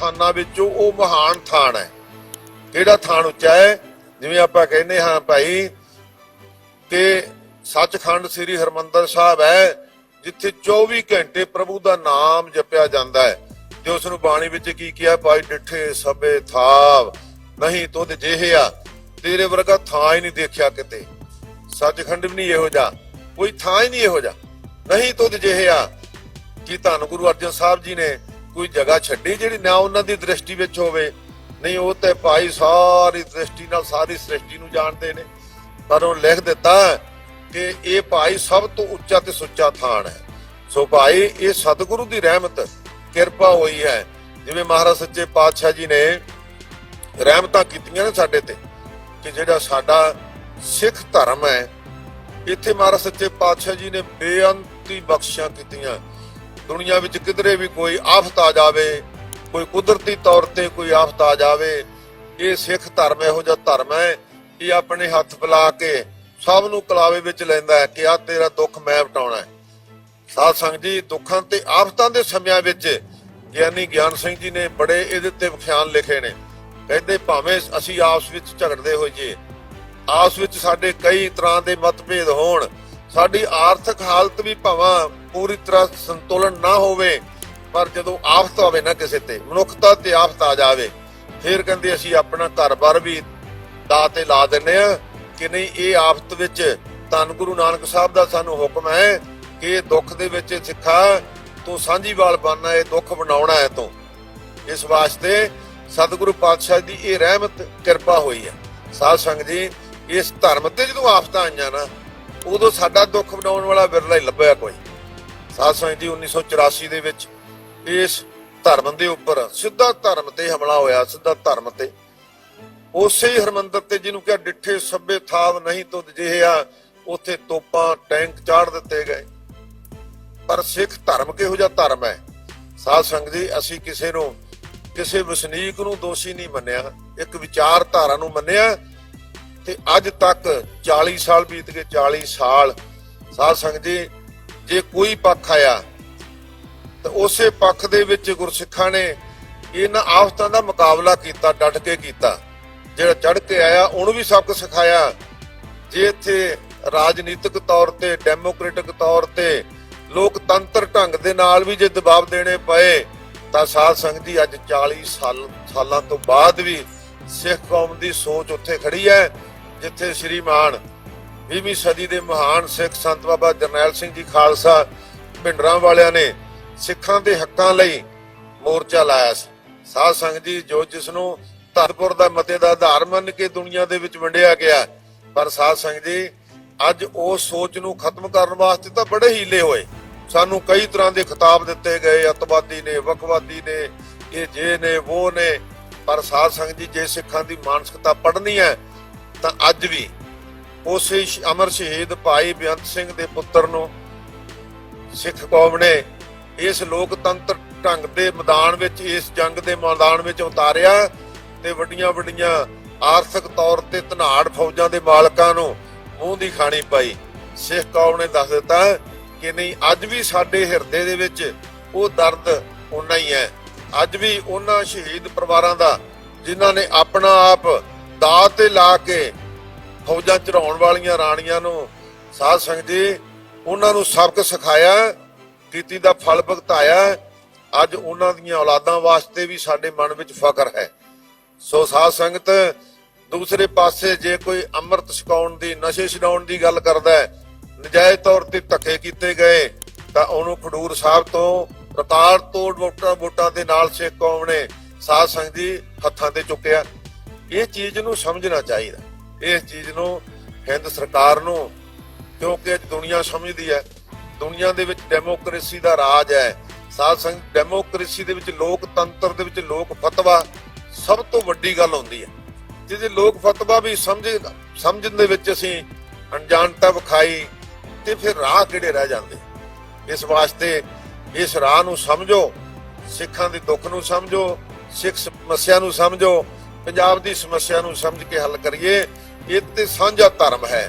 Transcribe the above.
ਥਾਨਾਂ ਵਿੱਚੋਂ ਉਹ ਮਹਾਨ ਥਾਨ ਹੈ। ਕਿਹੜਾ ਥਾਨ ਉੱਚਾ ਹੈ? ਜਿਵੇਂ ਆਪਾਂ ਕਹਿੰਦੇ ਹਾਂ ਭਾਈ ਕਿ ਸੱਚਖੰਡ ਸ੍ਰੀ ਹਰਮੰਦਰ ਸਾਹਿਬ ਹੈ, ਜਿੱਥੇ 24 ਘੰਟੇ ਪ੍ਰਭੂ ਦਾ ਨਾਮ ਜਪਿਆ ਜਾਂਦਾ ਹੈ। ਤੇ ਉਸ ਨੂੰ ਬਾਣੀ ਵਿੱਚ ਕੀ ਕਿਹਾ? ਭਾਈ ਡਿੱਠੇ ਸਭੇ ਥਾਵ, ਨਹੀਂ ਤੁਧ ਜਿਹਿਆ ਤੇਰੇ ਵਰਗਾ ਥਾਂ ਹੀ ਨਹੀਂ ਦੇਖਿਆ ਕਿਤੇ। ਸੱਚਖੰਡ ਵੀ ਨਹੀਂ ਇਹੋ ਜਿਹਾ। ਕੋਈ ਥਾਂ ਹੀ ਨਹੀਂ ਇਹੋ ਜਿਹਾ। ਨਹੀਂ ਤੁਧ ਜਿਹਿਆ ਕੀ ਧੰਨ ਗੁਰੂ ਅਰਜਨ ਸਾਹਿਬ ਜੀ ਨੇ ਕੋਈ ਜਗ੍ਹਾ ਛੱਡੀ ਜਿਹੜੀ ਨਾ ਉਹਨਾਂ ਦੀ ਦ੍ਰਿਸ਼ਟੀ ਵਿੱਚ ਹੋਵੇ? ਨਹੀਂ, ਉਹ ਤੇ ਭਾਈ ਸਾਰੀ ਦ੍ਰਿਸ਼ਟੀ ਨਾਲ ਸਾਰੀ ਸ੍ਰਿਸ਼ਟੀ ਨੂੰ ਜਾਣਦੇ ਨੇ। ਪਰ ਉਹ ਲਿਖ ਦਿੱਤਾ ਕਿ ਇਹ ਭਾਈ ਸਭ ਤੋਂ ਉੱਚਾ ਤੇ ਸੁੱਚਾ ਥਾਨ ਹੈ। ਸੋ ਭਾਈ, ਇਹ ਸਤਿਗੁਰੂ ਦੀ ਰਹਿਮਤ, ਕਿਰਪਾ ਹੋਈ ਹੈ। ਜਿਵੇਂ ਮਹਾਰਾਜ ਸੱਚੇ ਪਾਤਸ਼ਾਹ ਜੀ ਨੇ ਰਹਿਮਤਾਂ ਕੀਤੀਆਂ ਨੇ ਸਾਡੇ ਤੇ ਕਿ ਜਿਹੜਾ ਸਾਡਾ ਸਿੱਖ ਧਰਮ ਹੈ, ਇੱਥੇ ਮਹਾਰਾਜ ਸੱਚੇ ਪਾਤਸ਼ਾਹ ਜੀ ਨੇ ਬੇਅੰਤੀ ਬਖਸ਼ਿਸ਼ਾਂ ਕੀਤੀਆਂ। ਦੁਨੀਆ ਵਿੱਚ ਕਿਧਰੇ ਵੀ ਕੋਈ ਆਫਤ ਆ ਜਾਵੇ, ਕੋਈ ਕੁਦਰਤੀ ਤੌਰ ਤੇ ਕੋਈ ਆਫਤ ਆ ਜਾਵੇ, ਇਹ ਸਿੱਖ ਧਰਮ ਇਹੋ ਜਿਹਾ ਧਰਮ ਹੈ ਇਹ ਆਪਣੇ ਹੱਥ ਬੁਲਾ ਕੇ ਸਭ ਨੂੰ ਕਲਾਵੇ ਵਿੱਚ ਲੈਂਦਾ ਹੈ ਕਿ ਆ ਤੇਰਾ ਦੁੱਖ ਮੈਂ ਵਟਾਉਣਾ ਹੈ। ਸਾਧ ਸੰਗਤ ਜੀ, ਦੁੱਖਾਂ ਤੇ ਆਫਤਾਂ ਦੇ ਸਮਿਆਂ ਵਿੱਚ ਗਿਆਨੀ ਗਿਆਨ ਸਿੰਘ ਜੀ ਨੇ ਬੜੇ ਇਹਦੇ ਤੇ ਵਿਖਿਆਨ ਲਿਖੇ ਨੇ। ਕਹਿੰਦੇ ਭਾਵੇਂ ਅਸੀਂ ਆਪਸ ਵਿੱਚ ਝਗੜਦੇ ਹੋਈਏ, ਆਪਸ ਵਿੱਚ ਸਾਡੇ ਕਈ ਤਰ੍ਹਾਂ ਦੇ ਮਤਭੇਦ ਹੋਣ, ਸਾਡੀ ਆਰਥਿਕ ਹਾਲਤ ਵੀ ਭਾਵੇਂ ਪੂਰੀ ਤਰ੍ਹਾਂ ਸੰਤੁਲਨ ਨਾ ਹੋਵੇ, ਪਰ ਜਦੋਂ ਆਫਤ ਆਵੇ ਨਾ ਕਿਸੇ ਤੇ, ਮਨੁੱਖਤਾ ਤੇ ਆਫਤ ਆ ਜਾਵੇ, ਫਿਰ ਕਹਿੰਦੇ ਅਸੀਂ ਆਪਣਾ ਘਰ-ਬਾਰ ਵੀ ਦਾ ਤੇ ਲਾ ਦਿੰਨੇ ਆ ਕਿ ਨਹੀਂ, ਇਹ ਆਫਤ ਵਿੱਚ ਧੰਨ ਗੁਰੂ ਨਾਨਕ ਸਾਹਿਬ ਦਾ ਸਾਨੂੰ ਹੁਕਮ ਹੈ ਕਿ ਦੁੱਖ ਦੇ ਵਿੱਚ ਸਿੱਖਾ, ਤੂੰ ਸਾਂਝੀਵਾਲ ਬਣਨਾ, ਇਹ ਦੁੱਖ ਬਣਾਉਣਾ ਹੈ ਤੂੰ। ਇਸ ਵਾਸਤੇ ਸਤਿਗੁਰੂ ਪਾਤਸ਼ਾਹ ਦੀ ਇਹ ਰਹਿਮਤ, ਕਿਰਪਾ ਹੋਈ ਹੈ। ਸਾਧ ਸੰਗਤ ਜੀ, ਇਸ ਧਰਮ ਤੇ ਜਦੋਂ ਆਫਤਾਂ ਆਈਆਂ ਨਾ, ਉਦੋਂ ਸਾਡਾ ਦੁੱਖ ਬਣਾਉਣ ਵਾਲਾ ਵਿਰਲਾ ਹੀ ਲੱਭਿਆ ਕੋਈ। ਸਾਧ ਸੰਗਤ ਜੀ 1984 ਦੇ ਵਿੱਚ ਇਸ ਧਰਮ ਦੇ ਉੱਪਰ ਸਿੱਧਾ ਧਰਮ ਤੇ ਹਮਲਾ ਹੋਇਆ, ਸਿੱਧਾ ਧਰਮ ਤੇ। ਉਸੇ ਹੀ ਹਰਮੰਦਰ ਤੇ ਜਿਹਨੂੰ ਕਿਹਾ ਡਿੱਠੇ ਸੱਬੇ ਥਾਵ ਨਹੀਂ ਤੁਧ ਜਿਹਿਆ ਉੱਥੇ ਤੋਪਾਂ, ਟੈਂਕ ਚਾੜ ਦਿੱਤੇ ਗਏ। ਪਰ ਸਿੱਖ ਧਰਮ ਕਿਹੋ ਜਿਹਾ ਧਰਮ ਹੈ? ਸਾਧ ਸੰਗਤ ਜੀ, ਅਸੀਂ ਕਿਸੇ ਨੂੰ, ਕਿਸੇ ਵਸਨੀਕ ਨੂੰ ਦੋਸ਼ੀ ਨਹੀਂ ਮੰਨਿਆ। ਇੱਕ ਵਿਚਾਰਧਾਰਾ ਨੂੰ ਮੰਨਿਆ ਤੇ ਅੱਜ ਤੱਕ 40 ਸਾਲ ਬੀਤ ਗਏ 40 ਸਾਲ। ਸਾਧ ਸੰਗਤ ਜੀ ਜੇ ਕੋਈ ਪੱਖ ਆਇਆ, ਤਾਂ ਉਸੇ ਪੱਖ ਦੇ ਵਿੱਚ ਗੁਰਸਿੱਖਾਂ ਨੇ ਇਹਨਾਂ ਆਫਤਾਂ ਦਾ ਮੁਕਾਬਲਾ ਕੀਤਾ, ਡਟ ਕੇ ਕੀਤਾ। ਜਿਹੜਾ ਚੜ ਕੇ ਆਇਆ, ਉਹਨੂੰ ਵੀ ਸਬਕ ਸਿਖਾਇਆ। ਜੇ ਇੱਥੇ ਰਾਜਨੀਤਿਕ ਤੌਰ ਤੇ, ਡੈਮੋਕ੍ਰੈਟਿਕ ਤੌਰ ਤੇ ਲੋਕਤੰਤਰ ਢੰਗ ਦੇ ਨਾਲ ਵੀ ਜੇ ਦਬਾਅ ਦੇਣੇ ਪਏ, ਤਾਂ ਸਾਧ ਸੰਗਤ ਜੀ ਅੱਜ 40 ਸਾਲ, ਸਾਲਾਂ ਤੋਂ ਬਾਅਦ ਵੀ ਸਿੱਖ ਕੌਮ ਦੀ ਸੋਚ ਉੱਥੇ ਖੜੀ ਹੈ, ਜਿੱਥੇ ਸ੍ਰੀ ਮਾਨ 20ਵੀਂ ਸਦੀ ਦੇ ਮਹਾਨ ਸਿੱਖ ਸੰਤ ਬਾਬਾ ਜਰਨੈਲ ਸਿੰਘ ਜੀ ਖਾਲਸਾ ਭਿੰਡਰਾਂ ਵਾਲਿਆਂ ਨੇ ਸਿੱਖਾਂ ਦੇ ਹੱਕਾਂ ਲਈ ਮੋਰਚਾ ਲਾਇਆ ਸੀ। ਸਾਧ ਸੰਗਤ ਜੀ, ਜੋ ਜਿਸ ਨੂੰ ਧਰਪੁਰ ਦਾ ਮਤੇ ਦਾ ਆਧਾਰ ਮੰਨ ਕੇ ਦੁਨੀਆ ਦੇ ਵਿੱਚ ਵੰਡਿਆ ਗਿਆ, ਪਰ ਸਾਧ ਸੰਗਤ ਜੀ, ਅੱਜ ਉਸ ਸੋਚ ਨੂੰ ਖਤਮ ਕਰਨ ਵਾਸਤੇ ਤਾਂ ਬੜੇ ਹੀਲੇ ਹੋਏ। ਸਾਨੂੰ ਕਈ ਤਰ੍ਹਾਂ ਦੇ ਖਿਤਾਬ ਦਿੱਤੇ ਗਏ, ਅਤਵਾਦੀ ਨੇ ਵਕਵਾਦੀ ਨੇ ਇਹ ਜੇ ਨੇ ਉਹ ਨੇ, ਪਰ ਸਾਧ ਸੰਗਤ ਜੀ, ਜੇ ਸਿੱਖਾਂ ਦੀ ਮਾਨਸਿਕਤਾ ਪੜਨੀ ਹੈ, ਤਾਂ ਅੱਜ ਵੀ ਉਸੇ ਅਮਰ ਸ਼ਹੀਦ ਭਾਈ ਬੇਅੰਤ ਸਿੰਘ ਦੇ ਪੁੱਤਰ ਨੂੰ ਸਿੱਖ ਕੌਮ ਨੇ ਇਸ ਲੋਕਤੰਤਰ ਢੰਗ ਦੇ ਮੈਦਾਨ ਵਿੱਚ, ਇਸ ਜੰਗ ਦੇ ਮੈਦਾਨ ਵਿੱਚ ਉਤਾਰਿਆ ਤੇ ਵੱਡੀਆਂ ਵੱਡੀਆਂ ਆਰਥਿਕ ਤੌਰ ਤੇ ਧਨਾੜ ਫੌਜਾਂ ਦੇ ਮਾਲਕਾਂ ਨੂੰ ਮੂੰਹ ਦੀ ਖਾਣੀ ਪਾਈ। ਸਿੱਖ ਕੌਮ ਨੇ ਦੱਸ ਦਿੱਤਾ ਕਿ ਨਹੀਂ, ਅੱਜ ਵੀ ਸਾਡੇ ਹਿਰਦੇ ਦੇ ਵਿੱਚ ਉਹ ਦਰਦ ਉਨਾ ਹੀ ਹੈ। ਅੱਜ ਵੀ ਉਹਨਾਂ ਸ਼ਹੀਦ ਪਰਿਵਾਰਾਂ ਦਾ, ਜਿਨ੍ਹਾਂ ਨੇ ਆਪਣਾ ਆਪ ਦਾਅ ਤੇ ਲਾ ਕੇ ਫੌਜਾਂ ਚੜਾਉਣ ਵਾਲੀਆਂ ਰਾਣੀਆਂ ਨੂੰ ਸਾਧ ਸੰਗਤ ਜੀ, ਉਹਨਾਂ ਨੂੰ ਸਬਕ ਸਿਖਾਇਆ, ਕੀਤੀ ਦਾ ਫਲ ਭੁਗਤਾਇਆ। ਅੱਜ ਉਹਨਾਂ ਦੀਆਂ ਔਲਾਦਾਂ ਵਾਸਤੇ ਵੀ ਸਾਡੇ ਮਨ ਵਿੱਚ ਫ਼ਕਰ ਹੈ। ਸੋ ਸਾਧ ਸੰਗਤ, ਦੂਸਰੇ ਪਾਸੇ ਜੇ ਕੋਈ ਅੰਮ੍ਰਿਤ ਛਕਾਉਣ ਦੀ, ਨਸ਼ੇ ਛਡਾਉਣ ਦੀ ਗੱਲ ਕਰਦਾ ਹੈ, ਨਜਾਇਜ਼ ਤੌਰ ਤੇ ਧੱਕੇ ਕੀਤੇ ਗਏ, ਤਾਂ ਉਹਨੂੰ ਖਡੂਰ ਸਾਹਿਬ ਤੋਂ ਰਤਾੜ ਤੋਂ ਵੋਟਾਂ ਵੋਟਾਂ ਦੇ ਨਾਲ ਸਿੱਖ ਕੌਮ ਨੇ ਸਾਧ ਸੰਗਤ ਜੀ ਹੱਥਾਂ ਤੇ ਚੁੱਕਿਆ। ਇਹ ਚੀਜ਼ ਨੂੰ ਸਮਝਣਾ ਚਾਹੀਦਾ। ਇਸ ਚੀਜ਼ ਨੂੰ ਹਿੰਦ ਸਰਕਾਰ ਨੂੰ, ਕਿਉਂਕਿ ਅੱਜ ਦੁਨੀਆ ਸਮਝਦੀ ਹੈ, ਦੁਨੀਆ ਦੇ ਵਿੱਚ ਡੈਮੋਕ੍ਰੇਸੀ ਦਾ ਰਾਜ ਹੈ। ਸਾਧ ਸੰਗ ਡੈਮੋਕ੍ਰੇਸੀ ਦੇ ਵਿੱਚ ਲੋਕਤੰਤਰ ਦੇ ਵਿੱਚ ਲੋਕ ਫਤਵਾ ਸਭ ਤੋਂ ਵੱਡੀ ਗੱਲ ਹੁੰਦੀ ਹੈ। ਜਿਹਦੇ ਲੋਕ ਫਤਵਾ ਵੀ ਸਮਝ, ਸਮਝਣ ਦੇ ਵਿੱਚ ਅਸੀਂ ਅਣਜਾਣਤਾ ਵਿਖਾਈ ਤੇ ਫਿਰ ਰਾਹ ਕਿਹੜੇ ਰਹਿ ਜਾਂਦੇ? ਇਸ ਵਾਸਤੇ ਇਸ ਰਾਹ ਨੂੰ ਸਮਝੋ, ਸਿੱਖਾਂ ਦੇ ਦੁੱਖ ਨੂੰ ਸਮਝੋ, ਸਿੱਖ ਸਮੱਸਿਆ ਨੂੰ ਸਮਝੋ, ਪੰਜਾਬ ਦੀ ਸਮੱਸਿਆ ਨੂੰ ਸਮਝ ਕੇ ਹੱਲ ਕਰੀਏ। ਇਹ ਤੇ ਸਾਂਝਾ ਧਰਮ ਹੈ।